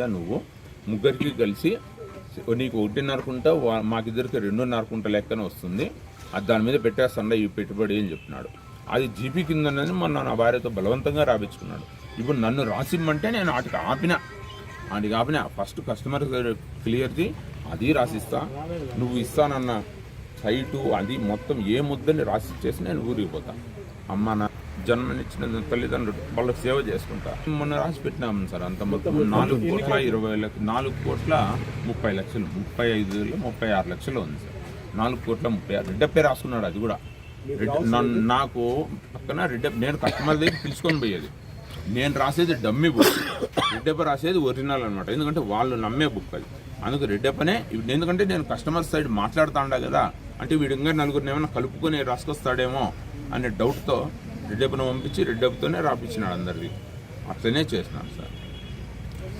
నువ్వు? ముగ్గురికి కలిసి నీకు ఒకటిన్నరకుంటా మాకిద్దరికి రెండున్నరకుంట లెక్కన వస్తుంది. అది దాని మీద పెట్టేస్తాను ఈ పెట్టుబడి అని చెప్పినాడు. అది జీపీ కింద మొన్న నా భార్యతో బలవంతంగా రాపించుకున్నాడు. ఇప్పుడు నన్ను రాసిమ్మంటే నేను వాటికి ఆపిన. వాటికి ఆపిన. ఫస్ట్ కస్టమర్ క్లియర్ది అది రాసిస్తా. నువ్వు ఇస్తానన్న సైటు అది మొత్తం ఏ ముద్దని రాసిచ్చేసి నేను ఊరికి పోతా. అమ్మ నా జన్మనిచ్చిన తల్లిదండ్రులు వాళ్ళకి సేవ చేసుకుంటా. మొన్న రాసి పెట్టినాం సార్ అంత మొత్తం నాలుగు కోట్ల ఇరవై లక్ష నాలుగు కోట్ల ముప్పై లక్షలు ముప్పై ఐదు ముప్పై ఆరు లక్షలు ఉంది సార్. నాలుగు కోట్ల ముప్పై ఆరు రెడ్డప్పే రాసుకున్నాడు అది కూడా. నాకు పక్కన రెడ్డప్ప నేను కస్టమర్ దగ్గర పిలుచుకొని పోయేది. నేను రాసేది డమ్మీ బుక్. రెడ్డప్ప రాసేది ఒరిజినల్ అనమాట ఎందుకంటే వాళ్ళు నమ్మే బుక్ అది. అందుకు రెడ్డప్పనే ఎందుకంటే నేను కస్టమర్ సైడ్ మాట్లాడుతాండా కదా అంటే వీడు ఇంకా నలుగురిని ఏమైనా కలుపుకొని రాసుకొస్తాడేమో అనే డౌట్తో రెడ్డప్పను పంపించి రెడ్డప్పతోనే రాపించినాడు అందరిది. అట్లనే చేసినాడు సార్.